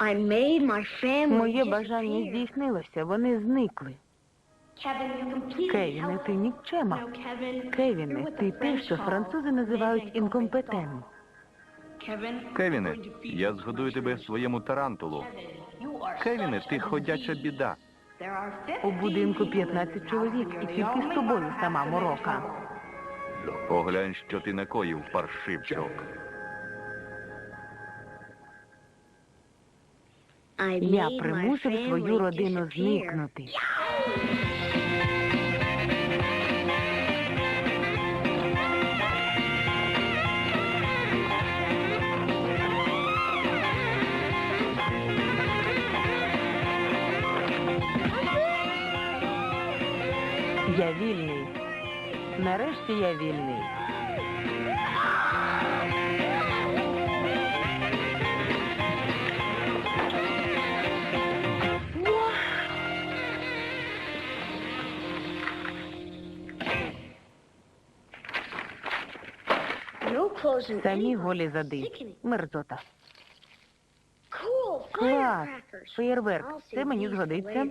I made my family Моє бажання здійснилося, вони зникли. Кевіне, ти нікчема. Кевіне, ти те, що французи називають інкомпетент. Кевіне, я згодую тебе своєму тарантулу. Кевіне, ти ходяча біда. У будинку 15 чоловік і тільки з тобою сама морока. Поглянь, що ти накоїв, паршивчок. Я примусив свою родину зникнути. Я вільний. Нарешті я вільний. Самі голі зади. Мерзота. Клас. Феєрверк. Це мені згодиться.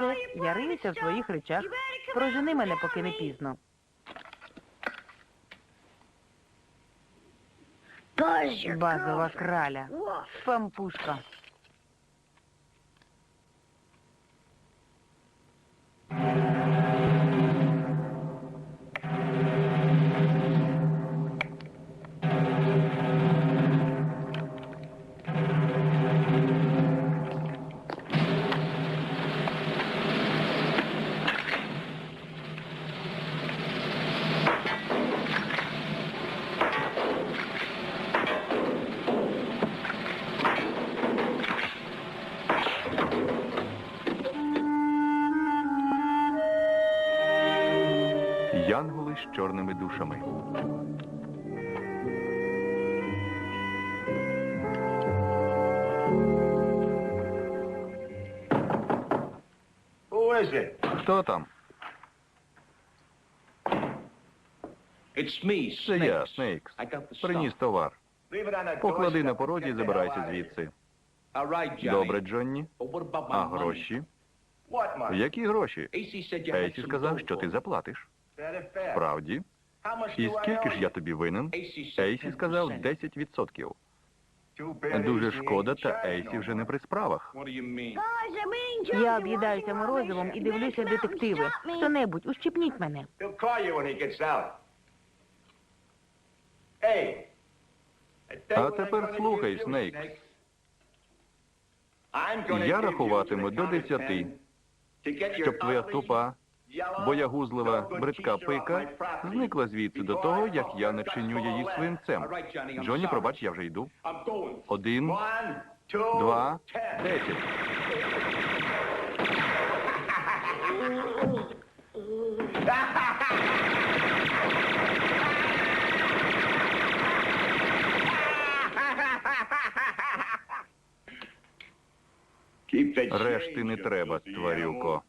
your я риюся в своїх речах. Прожени мене, поки не пізно. Базова краля. Woof. Пампушка. Янголи з чорними душами. Who is it? Хто там? It's me, Це я, Снейкс. I got the Приніс товар. Leave it on the Поклади doorstep на породі і get the забирайся hell out of here. звідси. All right, Johnny. Добре, Джонні. But what about my А money? гроші? What money? Які гроші? AC said you had Ейсі some сказав, dough що for ти me. заплатиш. Very fair. Правді. How much І скільки ж я тобі винен? Ейсі сказав 10%. 10%. Too bad Дуже шкода, та Ейсі вже не при справах. Я об'їдаюся морозивом і дивлюся детективи. Хто-небудь, ущипніть мене. А тепер слухай, Снейк. Я рахуватиму до десяти, 10 to get your щоб твоя тупа, боягузлива, бридка пика зникла звідси до того, як я не чиню її свинцем. Sorry. пробач, я вже йду. Один, два, десять. Решти не треба, тварюко.